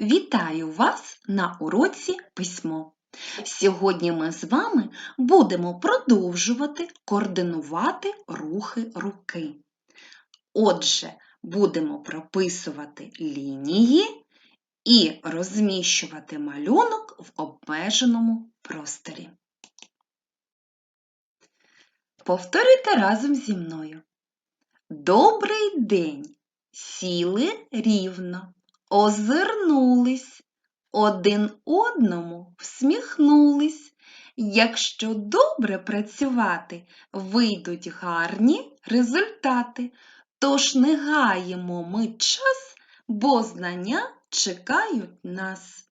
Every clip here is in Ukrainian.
Вітаю вас на уроці письмо. Сьогодні ми з вами будемо продовжувати координувати рухи руки. Отже, будемо прописувати лінії і розміщувати малюнок в обмеженому просторі. Повторюйте разом зі мною. Добрий день! Сіли рівно, озирнулись, один одному всміхнулись. Якщо добре працювати, вийдуть гарні результати. Тож не гаємо ми час, бо знання чекають нас.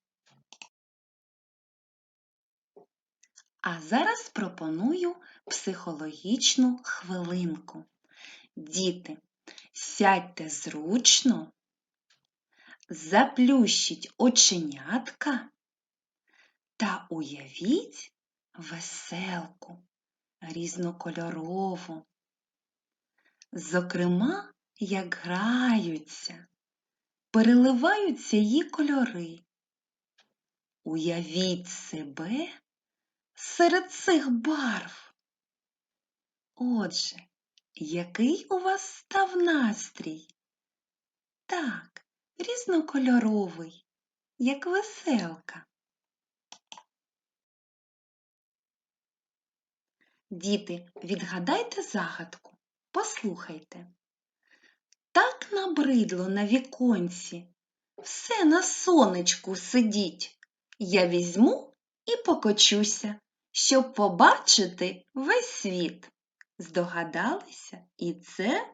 А зараз пропоную психологічну хвилинку. Діти, сядьте зручно, заплющіть оченятка та уявіть веселку різнокольорову. Зокрема, як граються, переливаються її кольори. Уявіть себе серед цих барв. Отже, який у вас став настрій? Так, різнокольоровий, як веселка. Діти, відгадайте загадку, послухайте. Так набридло на віконці, все на сонечку сидіть. Я візьму і покочуся, щоб побачити весь світ. Здогадалися? І це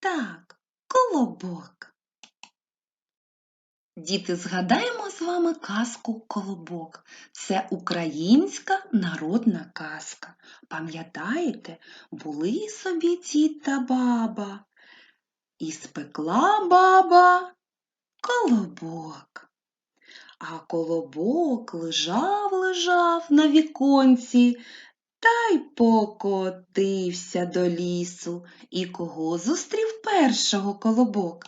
так, колобок. Діти, згадаємо з вами казку Колобок. Це українська народна казка. Пам'ятаєте, були собі дід та баба. І спекла баба колобок. А колобок лежав, лежав на віконці та й покотився до лісу. І кого зустрів першого колобок?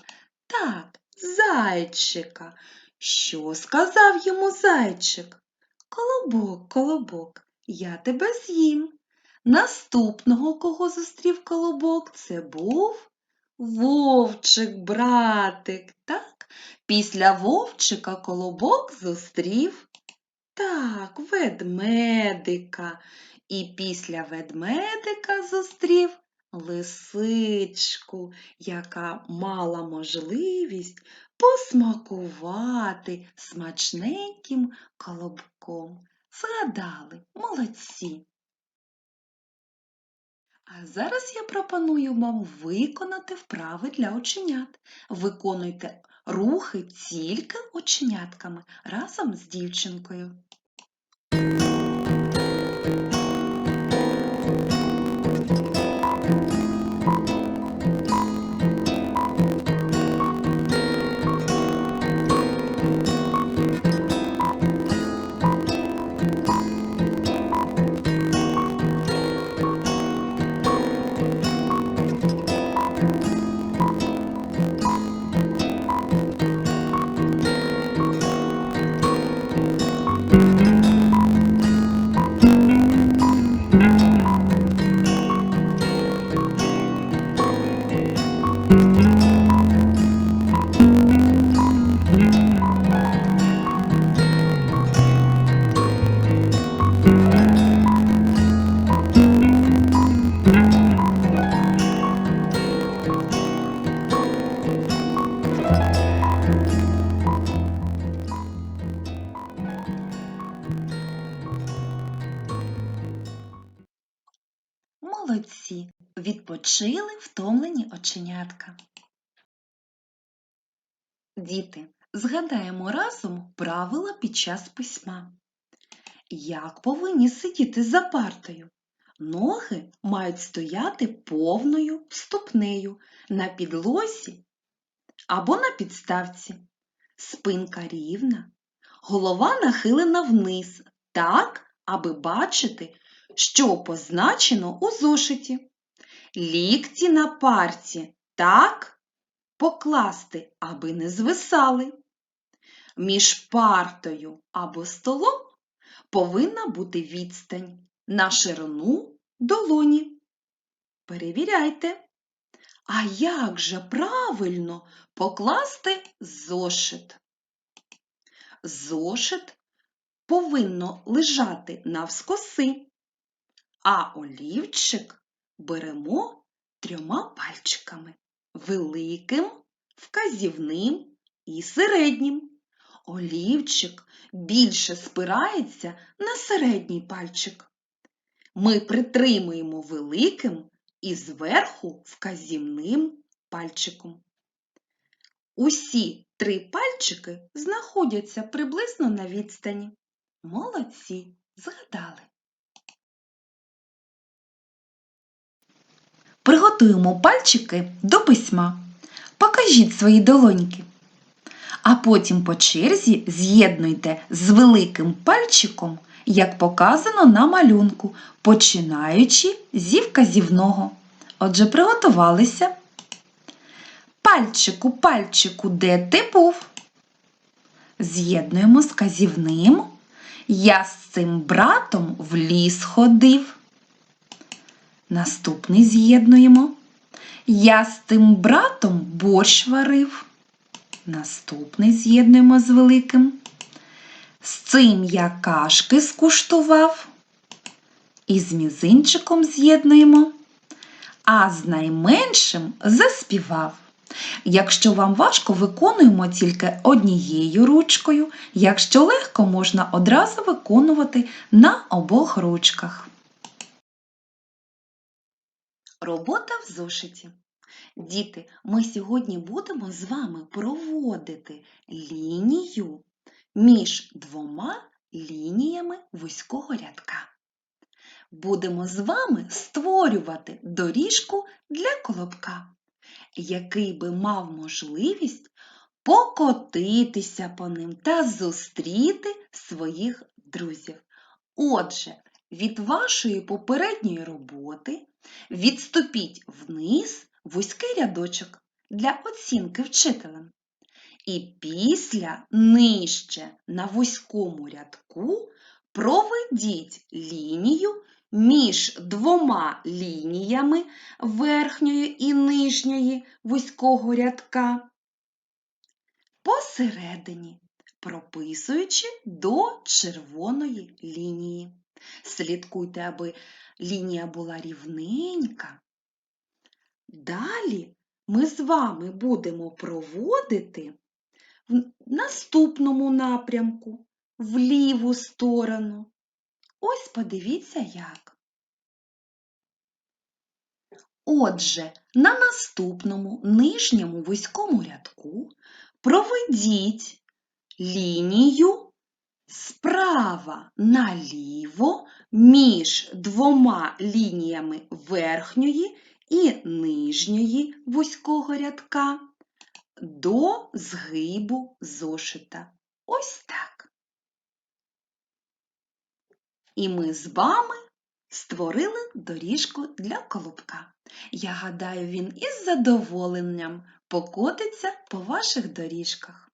Так, зайчика. Що сказав йому зайчик? Колобок, колобок, я тебе з'їм. Наступного, кого зустрів колобок, це був вовчик, братик. Так? Після вовчика колобок зустрів так, ведмедика. І після ведмедика зустрів лисичку, яка мала можливість посмакувати смачненьким колобком. Згадали, молодці. А зараз я пропоную вам виконати вправи для оченят. Виконуйте рухи тільки оченятками разом з дівчинкою. Відпочили втомлені оченятка. Діти, згадаємо разом правила під час письма. Як повинні сидіти за партою? Ноги мають стояти повною ступнею на підлозі або на підставці. Спинка рівна, голова нахилена вниз, так, аби бачити, що позначено у зошиті. Лікті на парті так покласти, аби не звисали. Між партою або столом повинна бути відстань на ширину долоні. Перевіряйте. А як же правильно покласти зошит? Зошит повинно лежати навскоси, а олівчик беремо трьома пальчиками великим, вказівним і середнім. Олівчик більше спирається на середній пальчик. Ми притримуємо великим і зверху вказівним пальчиком. Усі три пальчики знаходяться приблизно на відстані. Молодці, згадали. Приготуємо пальчики до письма. Покажіть свої долоньки. А потім по черзі з'єднуйте з великим пальчиком, як показано на малюнку, починаючи зі вказівного. Отже, приготувалися. Пальчику, пальчику, де ти був? З'єднуємо з вказівним. Я з цим братом в ліс ходив. Наступний з'єднуємо. Я з тим братом борщ варив. Наступний з'єднуємо з великим. З цим я кашки скуштував. І з мізинчиком з'єднуємо. А з найменшим заспівав. Якщо вам важко, виконуємо тільки однією ручкою. Якщо легко, можна одразу виконувати на обох ручках. Робота в зошиті. Діти, ми сьогодні будемо з вами проводити лінію між двома лініями вузького рядка. Будемо з вами створювати доріжку для колобка, який би мав можливість покотитися по ним та зустріти своїх друзів. Отже, від вашої попередньої роботи відступіть вниз вузький рядочок для оцінки вчителем. І після нижче на вузькому рядку проведіть лінію між двома лініями верхньої і нижньої вузького рядка. Посередині, прописуючи до червоної лінії. Слідкуйте, аби лінія була рівненька. Далі ми з вами будемо проводити в наступному напрямку, в ліву сторону. Ось подивіться як. Отже, на наступному нижньому вузькому рядку проведіть лінію справа наліво між двома лініями верхньої і нижньої вузького рядка до згибу зошита. Ось так. І ми з вами створили доріжку для колобка. Я гадаю, він із задоволенням покотиться по ваших доріжках.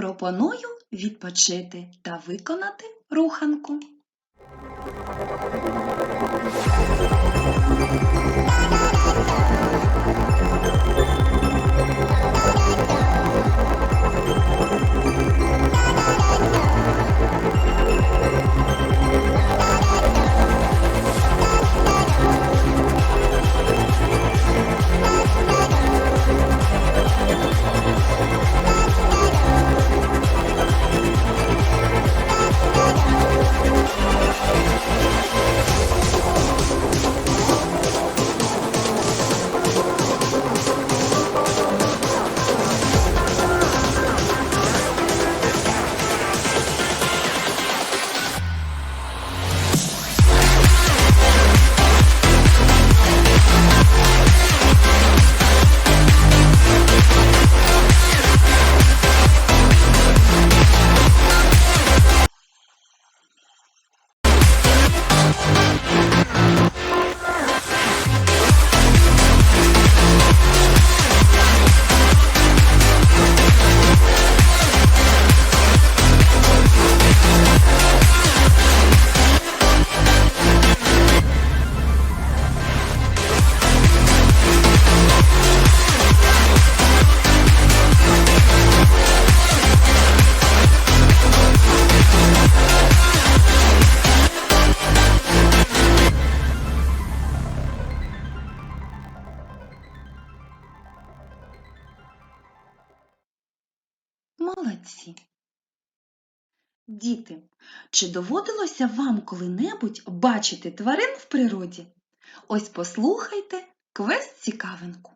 Пропоную відпочити та виконати руханку. Молодці. Діти, чи доводилося вам коли-небудь бачити тварин в природі? Ось послухайте квест цікавинку.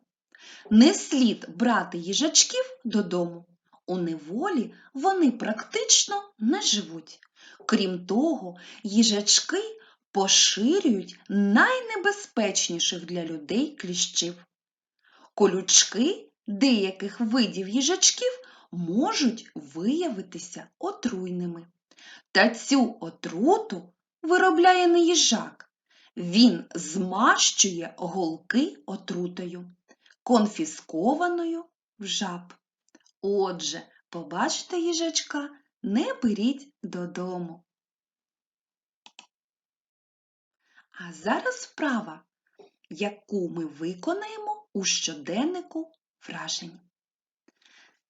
Не слід брати їжачків додому. У неволі вони практично не живуть. Крім того, їжачки поширюють найнебезпечніших для людей кліщів. Колючки деяких видів їжачків можуть виявитися отруйними. Та цю отруту виробляє не їжак. Він змащує голки отрутою, конфіскованою в жаб. Отже, побачите їжачка, не беріть додому. А зараз вправа, яку ми виконаємо у щоденнику вражень.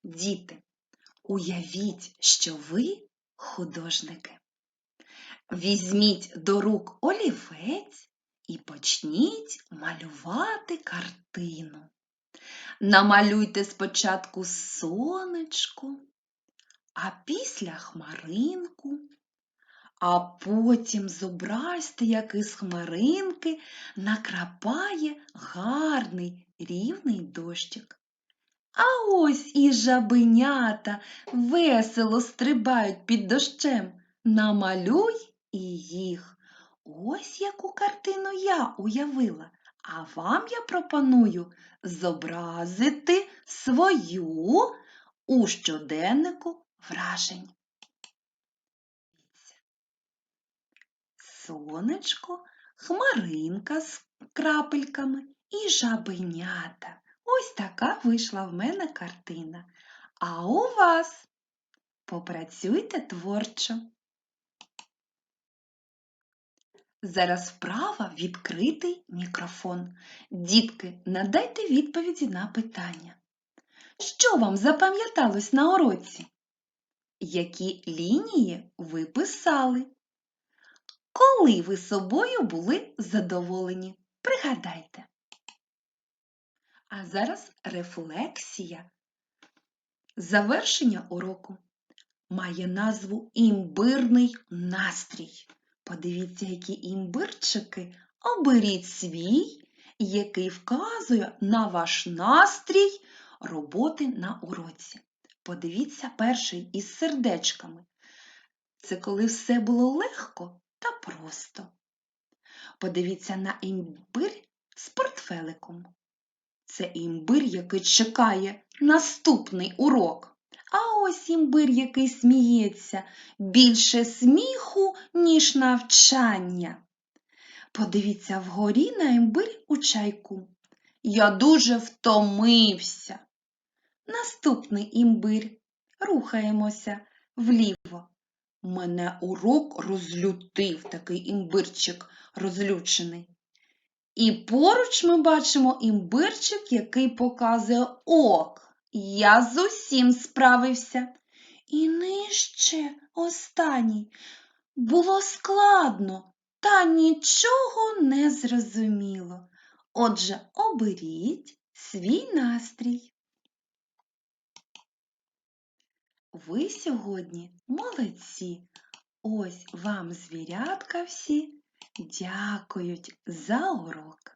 Діти, уявіть, що ви художники. Візьміть до рук олівець і почніть малювати картину. Намалюйте спочатку сонечко, а після хмаринку, а потім зобразьте, як із хмаринки накрапає гарний рівний дощик. А ось і жабенята весело стрибають під дощем. Намалюй і їх. Ось яку картину я уявила. А вам я пропоную зобразити свою у щоденнику вражень. Сонечко, хмаринка з крапельками і жабенята. Ось така вийшла в мене картина. А у вас попрацюйте творчо. Зараз вправа відкритий мікрофон. Дітки, надайте відповіді на питання. Що вам запам'яталось на уроці? Які лінії ви писали? Коли ви собою були задоволені? Пригадайте. А зараз рефлексія. Завершення уроку має назву імбирний настрій. Подивіться, які імбирчики. Оберіть свій, який вказує на ваш настрій роботи на уроці. Подивіться перший із сердечками. Це коли все було легко та просто. Подивіться на імбир з портфеликом. Це імбир, який чекає наступний урок. А ось імбир, який сміється, більше сміху, ніж навчання. Подивіться вгорі на імбир у чайку. Я дуже втомився. Наступний імбир. Рухаємося вліво. Мене урок розлютив такий імбирчик розлючений. І поруч ми бачимо імбирчик, який показує ок. Я з усім справився. І нижче останній. Було складно, та нічого не зрозуміло. Отже, оберіть свій настрій. Ви сьогодні молодці. Ось вам звірятка всі дякують за урок.